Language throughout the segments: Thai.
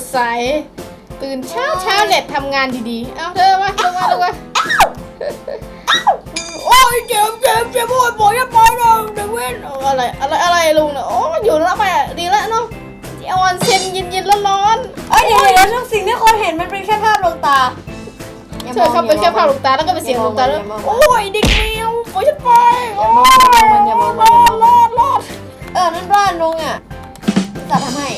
ดใส ตื่นเช้าเช้าเด็ดทำงานดีๆ เอาเธอมาลงมาลงมาโอ้ยเจ็บเจ็บเจ็บโอ้ยปล่อยอย่าปล่อยนะเดวินอาอะไรอะไรอะไรลุงเนี่ยโอ้ยอยู่แล้วไปดีแล้วเนาะเอาออนเซนเย็นๆร้อนเอ้ยเดี๋ยวเดี๋ยวทุกสิ่งที่คนเห็นมันเป็นแค่ภาพลวงตาเธอเขาไปแค่พาพลูกตาแล้วก็ไปเสียงลูกตาแล้วโอ้ยเด็กเมียวปล่อยฉันไปอย่ามองมันอย่ามองมันอย่ามองรอดรอดเออนั่นบ้านลุงอะจะทำให้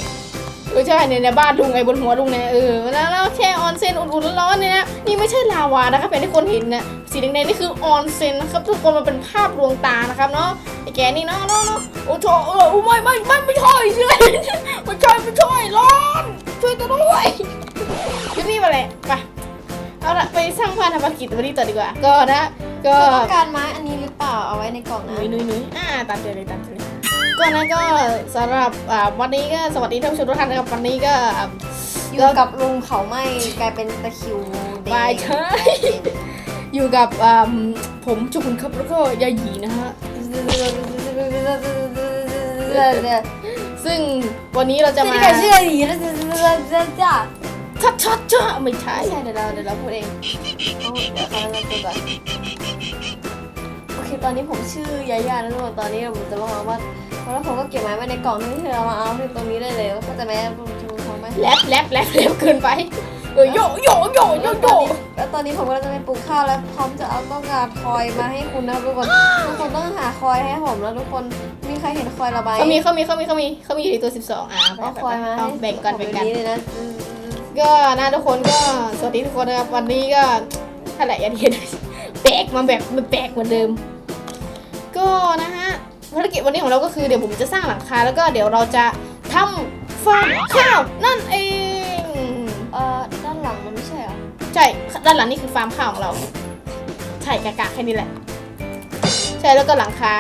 เออใช่เนี่ยในบ้านลุงไอ้บนหัวลุงเนี่ยเออแล้วแล้วแช่ออนเซนอุ่นๆร้อนๆเนี่ยนะนี่ไม่ใช่ลาวานะครับเป็นที่คนเห็นนะสีแดงๆนี่คือออนเซนนะครับทุกคนมันเป็นภาพลวงตานะครับเนาะไอ้แกนี่เนาะเนาะเนาะโอ้โถเออโอ้ไม่ไม่ไม่ไม่ใช่เชื่อไม่ใช่ไม่ใช่ร้อนช่วยตัวด้วยรีบนี่มาเลยไปเอาละไปสร้างบ้านทำภารกิจวันนี้ต่อดีกว่าก็นะก็เธอต้องการไม้อันนี้หรือเปล่าเอาไว้ในกล่องหนะนุยหนุยหนุยอ่าตามใจเลยตามใจเลย ก็นะก็สำหรับอ่าวันนี้ก็สวัสดีท่านผู้ชมทุกท่านนะครับวันนี้ก็อ่า อยู่กับลุงเขาไม่กลายเป็นตะคริวแดงไม่ใช่ อยู่กับอ่าผมจุกุนครับแล้วก็ยาหยีนะฮะซึ่งวันนี้เราจะจะมามาเชื่อดีนะจ้าชัดชัดจ้าไม่ใช่ไม่ใช่เดี๋ยวเราเดี๋ยวเราพูดเองเอาเดี๋ยวเขาเราพูดก่อนโอเคตอนนี้ผมชื่อยาย่านะทุกคนตอนนี้ผมจะมาเอาว่า แล้วผมก็เก็บไม้ไว้ในกล่องที่เธอเอามาเอาที่ตรงนี้ได้เลยก็จะแม่ลุงชูเขาไหมแลบแลบแลบแลบเกินไปเออโยโยโยโยโยแล้วตอนนี้ผมก็จะไปปลูกข้าวแล้วพร้อมจะเอาต้องการคอยมาให้คุณนะทุกคนทุกคนต้องหาคอยให้ผมแล้วทุกคนมีใครเห็นคอยระบายเขามีเขามีเขามีเขามีเขามีอยู่ในตัว 12 อะเอาคอยมาเอาให้แบ่งกันแบ่งกันบบเลยนะก็นะทุกคนก็สวัสดีทุกคนนะครับวันนี้ก็อะไรอย่างเงี้ยแปลกมาแบบมันแปลกเหมือนเดิม ก็นะฮะ ภารกิจวันนี้ของเราก็คือเดี๋ยวผมจะสร้างหลังคาแล้วก็เดี๋ยวเราจะทำฟาร์มข้าวนั่นเองเอ่อด้านหลังมันไม่ใช่เหรอใช่ด้านหลังนี่คือฟาร์มข้าวของเราใช่กากาแค่นี้แหละ ใช่แล้วก็หลังคา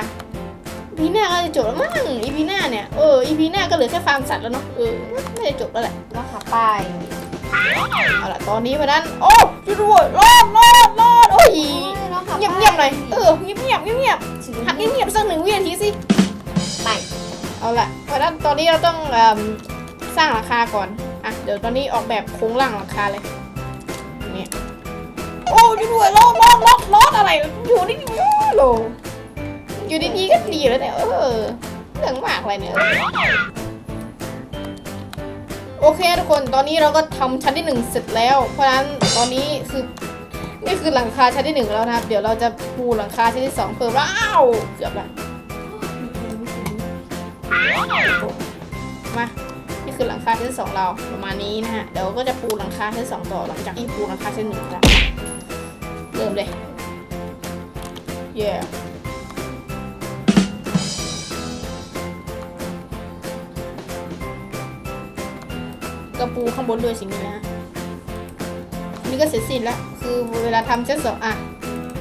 อีพีหน้าก็จะจบแล้วมั้งอีพีหน้าเนี่ยเอออีพีหน้าก็เหลือแค่ฟาร์มสัตว์แล้วเนาะเออน่าจะจบแล้วแหละเราหาป้ายเอาล่ะตอนนี้วันนั้น โอ้ช่วยด้วยรอดรอดรอดโอ้ย เราหาเงียบเงียบๆหน่อยเออเงียบเงียบเงียบเงียบๆหักเงียบเงียบๆสักหนึ่งวินาทีสิไม่เอาล่ะวันนั้นตอนนี้เราต้องเอิ่มสร้างหลังคาก่อนอะเดี๋ยวตอนนี้ออกแบบโครงร่างหลังคาเลยเนี่ยโอ้ช่วยด้วยรอดรอดรอดรอดอะไรอยู่นี่โอ้โหอยู่ดีๆก็ดีแล้วเนี่ยเออเรื่องมากเลยเนี่ยโอเคทุกคนตอนนี้เราก็ทำชั้นที่หนึ่งเสร็จแล้ว เพราะฉะนั้นตอนนี้คือ นี่คือหลังคาชั้นที่หนึ่งแล้วนะครับ เดี๋ยวเราจะปูหลังคาชั้นที่สองเพิ่มว้าวเกือบละมานี่คือหลังคาชั้นสองเราประมาณนี้นะฮะเดี๋ยวก็จะปูหลังคาชั้นสองต่อหลังจากที่ปูหลังคาชั้นหนึ่งแล้วเริ่มเลยเย้ก็ปูข้างบนด้วยสิ่งนี้นะ นี่ก็เสร็จสิ้นแล้ว คือเวลาทำชั้นสองอะ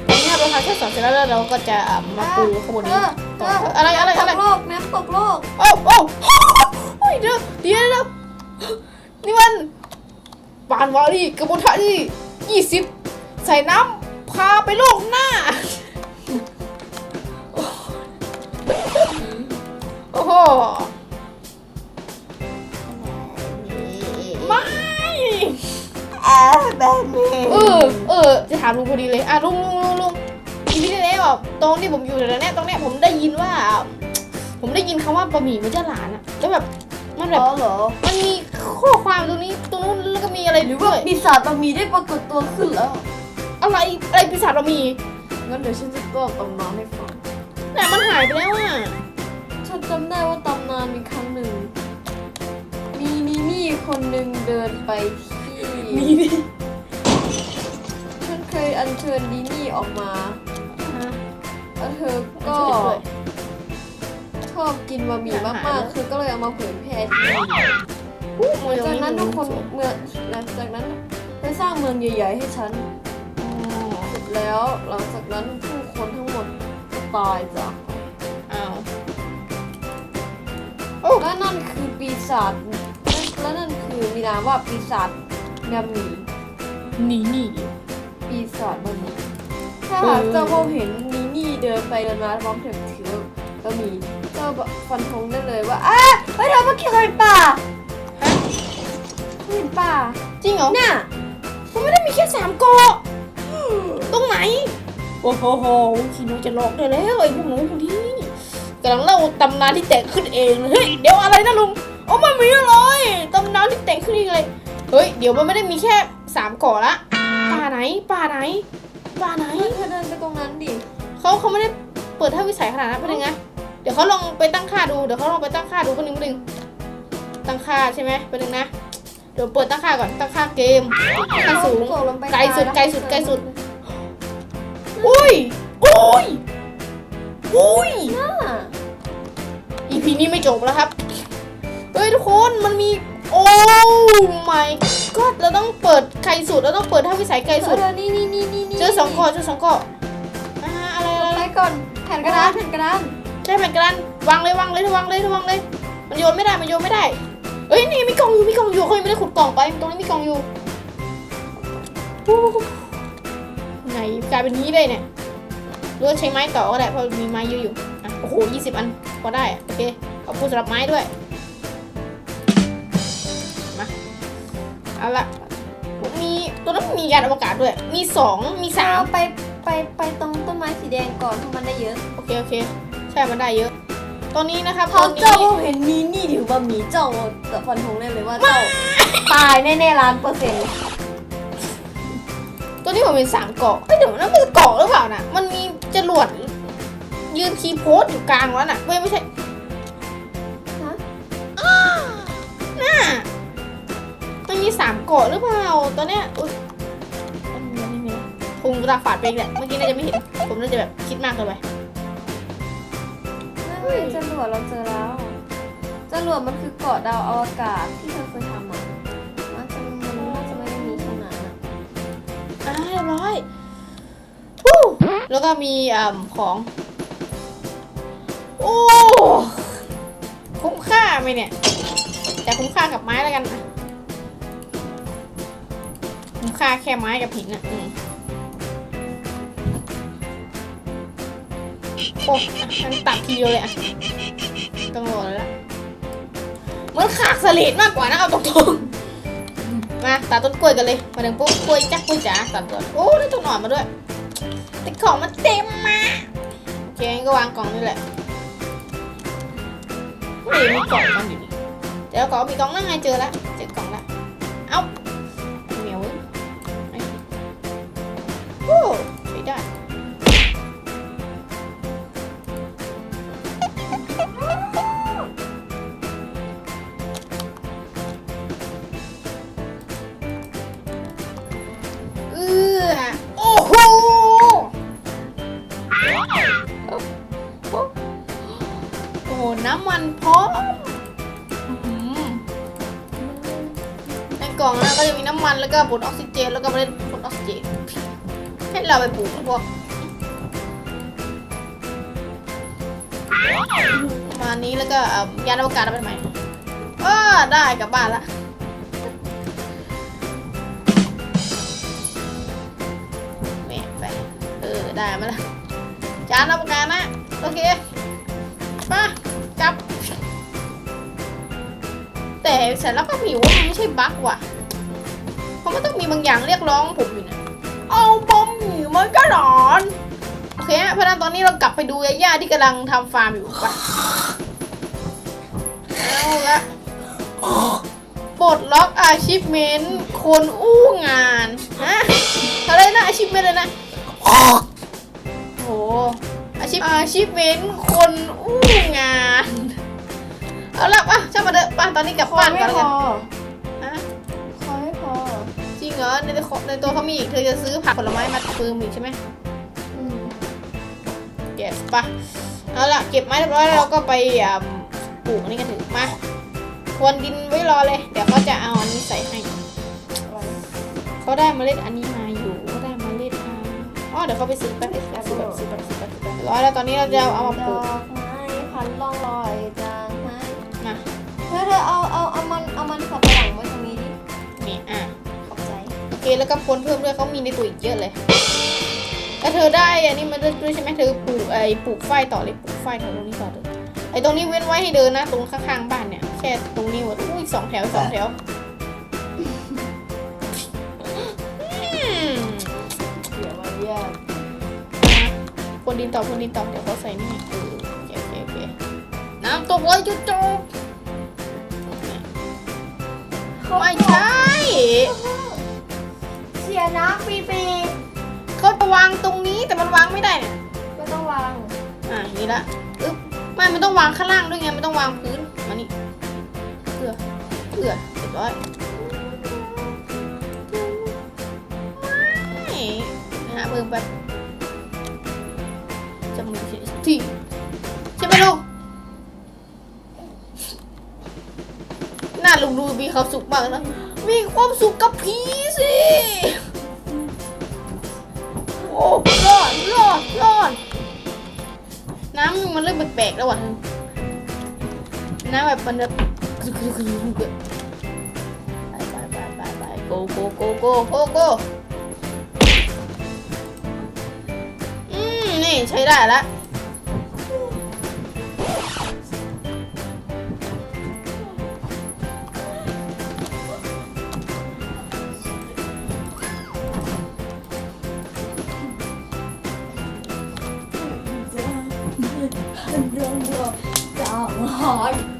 ทีนี้เราทำชั้นสองเสร็จแล้วแล้วเราก็จะอะมาปูข้างบนนี้ต่ออะไรอะไรอะไรตกโลกน้ำตกโลกโอ้โอ้โอ้ยเดี๋ยวเดี๋ยวเดี๋ยวนี่มันปานวารีกระบวนท่าที่ยี่สิบใส่น้ำพาไปโลกหน้า โอ้โห อบแบบนี้เออเออจะถามลุงพอดีเลยอะลุงลุงลุงลุงอีพีที่แล้วอะตรงที่ผมอยู่แถวเนี้ยตรงเนี้ยผมได้ยินว่า ผมได้ยินคำว่าบะหมี่มันจะหลานอะแล้วแบบมันแบบ อ๋อเหรอ มันมีข้อความตรงนี้ตรงนู้นแล้วก็มีอะไรหรือด้ว่าวยปีศาจบะหมี่ได้ปรากฏตัวขึ้นแล้ว อะไรอะไรปีศาจบะหมี่งั้นเดี๋ยวฉันจะบอกตำนานให้ฟัง แต่มันหายไปแล้วอะฉันจำได้ว่าตำนานมีครั้งหนึ่ง มีนีนี่คนหนึ่งเดินไปที่ มีดิฉันเคยอัญเชิญนีนี่ออกมาแล้วเธอก็ช่วยด้วยชอบกินบะหมี่อยากหามากเลยๆคือก็เลยเอามาเผยแพร่ที่นี่อู้มวยตรงจากนี้นั้นทุกคนสวยเมื่อหลังจากนั้นได้สร้างเมืองใหญ่ ๆ ให้ฉันอ๋อเสร็จแล้วหลังจากนั้นผู้คนทั้งหมดก็ตายจากไปอ้าวและนั่นคือปีศาจและนั่นคือมีนามว่าปีศาจ บะหมี่นี่นี่ปีศาจบะหมี่ถ้าหากเจ้าพบเห็นนีนี่เดินไปเดินมาพร้อมถือถือบะหมี่เจ้าฟันธงได้เลยว่าอ้าเฮ้ยเธอมาเกี่ยวกับป่าฮเห็นป่าจริงเหรอน่ะมันไม่ได้มีแค่สามเกาะตรงไหนโอ้โหโหพี่น้องจะหลอกได้แล้วไอ้พวกหนูพวกนี้กำลังเล่าตำนานที่แต่งขึ้นเองเลยเฮ้ยเดี๋ยวอะไรนะลุงโอ้มันมีอะไรตำนานที่แต่งขึ้นเองเลย เฮ้ย เดี๋ยวมันไม่ได้มีแค่สามเกาะละ ป่าไหน ป่าไหน ป่าไหน เธอเดินไปตรงนั้นดิเขาเขาไม่ได้เปิดท่าวิสัยขนาดนั้นเป็นยังไงเดี๋ยวเขาลองไปตั้งค่าดู เดี๋ยวเขาลองไปตั้งค่าดูเป็นหนึ่งเป็นหนึ่งตั้งค่าใช่ไหมเป็นหนึ่งนะ เดี๋ยวเปิดตั้งค่าก่อน ตั้งค่าเกมค่าสูงตกลงไปไกลสุดตายไกลสุด ไกลสุด อุ้ย อุ้ย อุ้ยน่ะ EP นี้ไม่จบแล้วครับ เฮ้ยทุกคน มันมี โอ้ my god เราต้องเปิดไกลสุด เราต้องเปิดท่าวิสัยไกลสุด เออนี่นี่นี่นี่นี่เจอสองเกาะเจอสองเกาะอ่าอะไรอะไรอะไร ไปก่อน แผ่นกระดานแผ่นกระดานใช่เหมือนกันวางเลยวางเลยวางเลยวางเลย มันโยนไม่ได้ มันโยนไม่ได้ เอ้ยนี่มีกล่องอยู่ มีกล่องอยู่เขายังไม่ได้ขุดกล่องไป ตรงนี้มีกล่องอยู่อู้ไหนกลายเป็นนี้ได้เนี่ยหรือว่าใช้ไม้ต่อก็ได้เพราะมีไม้เยอะอยู่ อะ โอ้โหยี่สิบอันพอได้ โอเค ขอบคุณสำหรับไม้ด้วย เอาละมีตัวนั้นมียานอวกาศด้วย มีสองมีสามเอไปไปไปตรงต้นไม้สีแดงก่อนเพราะมันได้เยอะโอเคโอเคใช่มันได้เยอะ ตอนนี้นะครับเขาตอนนี้เจ้าเห็นมีนี่ถือว่ามีเจ้าแต่ฟันธงได้เลยว่าเจ้าตายแน่ๆล้านเปอร์เซ็นต์ตัวนี้ผมเป็นสามเกาะเอ้ยเดี๋ยวนะมันเกาะหรือเปล่าน่ะ มันมีจรวดยืนคีย์โพสต์อยู่กลางแล้วน่ะไม่ไม่ใช่ มันมีสามเกาะหรือเปล่าตัวเนี้ยอุ๊ยอันนี้ไม่มีพุงตาฝาดไปอีกแหละเมื่อกี้น่าจะไม่เห็น ผมน่าจะแบบคิดมากเกินไปนั่นไงจรวดเราเจอแล้วจรวดมันคือเกาะดาวอวกาศที่เธอเคยทำอะมันจะมันน่าจะไม่ได้มีแค่นั้นอะอ่าเรียบร้อยฮู้แล้วก็มีอ่าของ โอ้คุ้มค่าไหมเนี่ย แต่คุ้มค่ากับไม้แล้วกันนะ คุ้มค่าแค่ไม้กับหินอะอืมโอ้อะมันตัดทีเดียวเลยอะต้องรอแล้วล่ะเหมือนขากสลิดมากกว่านะเอาตรงๆมาตัดต้นกล้วยกันเลยมาถึงปุ๊บกล้วยจักกล้วยจ๋าตัดก่อนโอ้ได้ต้นหนอนมาด้วยแต่ของมันเต็มมาโอเคงั้นก็วางกล่องนี่แหละไม่มีกล่องมันอยู่นี่เดี๋ยวกล่องมีกล่องนั่งไงเจอแล้ว โอ้น้ำมันพร้อมในกล่องนะก็จะมีน้ำมันแล้วก็ผลออกซิเจน แล้วก็เมล็ดผลออกซิเจน ให้เราไปปลูกพวกประมาณนี้แล้วก็ยานอวกาศเอาไปใหม่เออได้กลับบ้านละแหม่ไปเออได้มาละจานอวกาศนะ โอเคมาจับ แต่เสร็จแล้วก็มีว่ามันไม่ใช่บั๊กว่ะ เพราะมันต้องมีบางอย่างเรียกร้องผมอยู่นะเอาบอมหนีมันก็หลอนโอเคฮะเพราะนั้นตอนนี้เรากลับไปดูยาย่าที่กำลังทำฟาร์มอยู่ไปเอาละปลดล็อกอาชีพเมนคนอู้งานฮะอะไรนะอาชีพเมนเลยนะโอ้โห ชีพอาชีพเมนคนอู้งานเอาละป่ะช่างมาเถอะป่ะตอนนี้กลับคอบ้านไม่ก่อนแล้วพกันออะคอไม่พอจริงเหรอในตัวในตัวเขามีอีกเธอจะซื้อผักผลไม้มาปืมอีกใช่ไหมอืม yes ป่ะเอาละเก็บไม้เรียบร้อยแล้วเราก็ไปอ่าปลูกอันนี้กันเถึงมาทวนดินไว้รอเลย เดี๋ยวเขาจะเอาอันนี้ใส่ให้เขาได้เมล็ดอันนี้มาอยู่เขาได้เมล็ดมาอ๋อเดี๋ยวเขาไปซื้อแป๊บเดียวซื้อแป๊บซื้อแป๊บซื้อแป๊บซื้อแป๊บ ร้อยแล้วตอนนี้เราจะเอามาปลูกดอกไม้พันล่องลอยจางไม้มาเธอเธอเอาเอาเอามันเอามันสับปะหลังไว้ตรงนี้ดินี่อะขอบใจโอเคแล้วก็พนเพิ่มด้วยเขามีในตัวอีกเยอะเลยแล้วเธอได้อันนี้มาด้วยใช่ไหมเธอปลูกไอ้ปลูกฝ้ายต่อเลยปลูกฝ้ายแถวตรงนี้ต่อเลยไอ้ตรงนี้เว้นไว้ให้เดินนะตรงข้างๆบ้านเนี่ยแค่ตรงนี้หมดอุ้ยสองแถวสองแถว นดินต่อคนดินต่อเดี๋ยวเขาใส่นี่เออโอเคโอเคโอเคน้ำตกเลยจุ๊บจุ๊บไม่ใช่เสียน้ำปีปีเขาจะวางตรงนี้แต่มันวางไม่ได้เนี่ยก็ต้องวางอะนี่ละอึ๊บไม่มันต้องวางข้างล่างด้วยไงมันต้องวางพื้นมานี่เพื่อเพื่อเรียบร้อยไม่หาเบิ่งแบบ จะมีที่ใช่ไหมลูกหน้าลุงดูมีความสุขมากนะ มีความสุขกับผีสิ โอ้รอดรอดรอดน้ำมันเริ่มแปลกๆแล้วว่ะน้ำแบบมันจะไปไปไปไปไปโกโกโกโกโกโก นี่ใช้ได้ละเรื่องเดียวหายอ่า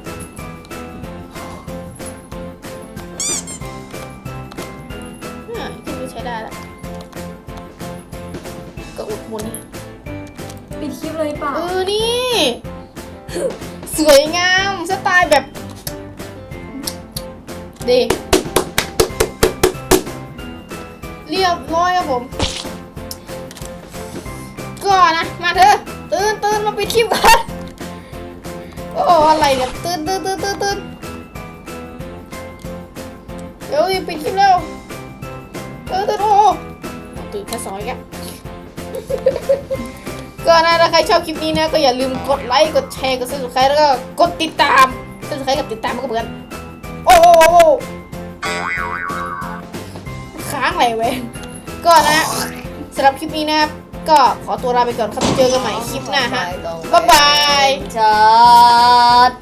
สวยงามสไตล์แบบ ดี เรียบร้อยครับผม ก็นะ มาเถอะ ตื่นตื่นมาปิดคลิปก่อนโอ้อะไรเนี่ย ตื่นตื่นตื่นตื่นตื่นเดี๋ยวรีบปิดคลิปเร็วตื่นตื่นโอ้ตื่นแค่สองอีกอะ ก็นะถ้าใครชอบคลิปนี้นะก็อย่าลืมกดไลค์กดแชร์กดซับสไครต์แล้วก็กดติดตามซับสไครต์กับติดตามมันก็เหมือนกันโอ้โหค้างอะไรเว้ยก็นะสำหรับคลิปนี้นะครับก็ขอตัวลาไปก่อนครับเจอกันใหม่คลิปหน้าฮะบ๊ายบายจัด